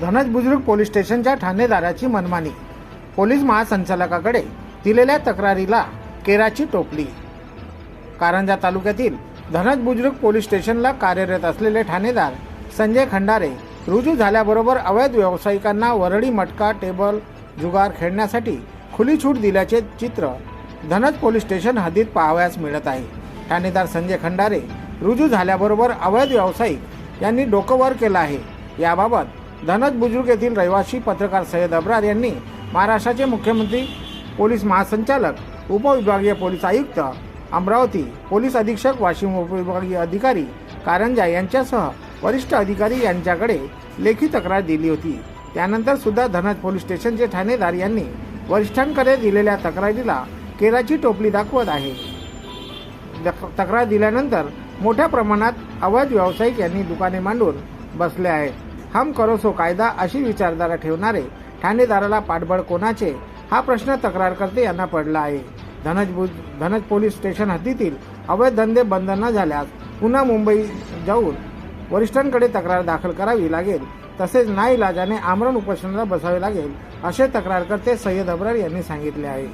धनज बुजुर्ग पोलीस स्टेशनच्या ठाणेदाराची मनमानी. पोलीस महासंचालकाकडे दिलेल्या तक्रारीला केराची टोपली. कारंजा तालुक्यातील धनज बुजुर्ग पोलीस स्टेशनला कार्यरत असलेले ठाणेदार संजय खंडारे रुजू झाल्याबरोबर अवैध व्यावसायिकांना वरळी मटका टेबल जुगार खेळण्यासाठी खुली छूट दिल्याचे चित्र धनज पोलीस स्टेशन हद्दीत पाहावयास मिळत आहे. ठाणेदार संजय खंडारे रुजू झाल्याबरोबर अवैध व्यावसायिक यांनी डोकं वर केलं आहे. याबाबत धनज बुजुर्ग येथील रहिवासी पत्रकार सय्यद अब्रार यांनी महाराष्ट्राचे मुख्यमंत्री पोलीस महासंचालक उपविभागीय पोलीस आयुक्त अमरावती पोलीस अधीक्षक वाशिम उपविभागीय अधिकारी कारंजा यांच्यासह वरिष्ठ अधिकारी यांच्याकडे लेखी तक्रार दिली होती. त्यानंतर सुद्धा धनज पोलीस स्टेशनचे ठाणेदार यांनी वरिष्ठांकडे दिलेल्या तक्रारीला केराची टोपली दाखवत आहे. तक्रार दिल्यानंतर मोठ्या प्रमाणात अवैध व्यावसायिक यांनी दुकाने मांडून बसले आहेत. हम करोसो कायदा अशी विचारधारा ठेवणारे ठाणेदाराला पाठबळ कोणाचे? हा प्रश्न तक्रारकर्ते यांना पडला आहे. धनज धनज पोलीस स्टेशन हद्दीतील अवैध धंदे बंद न झाल्यास पुन्हा मुंबई जाऊन वरिष्ठांकडे तक्रार दाखल करावी लागेल. तसेच नाईलाजाने आमरण उपोषणाला बसावे लागेल असे तक्रारकर्ते सय्यद अब्रार यांनी सांगितले आहे.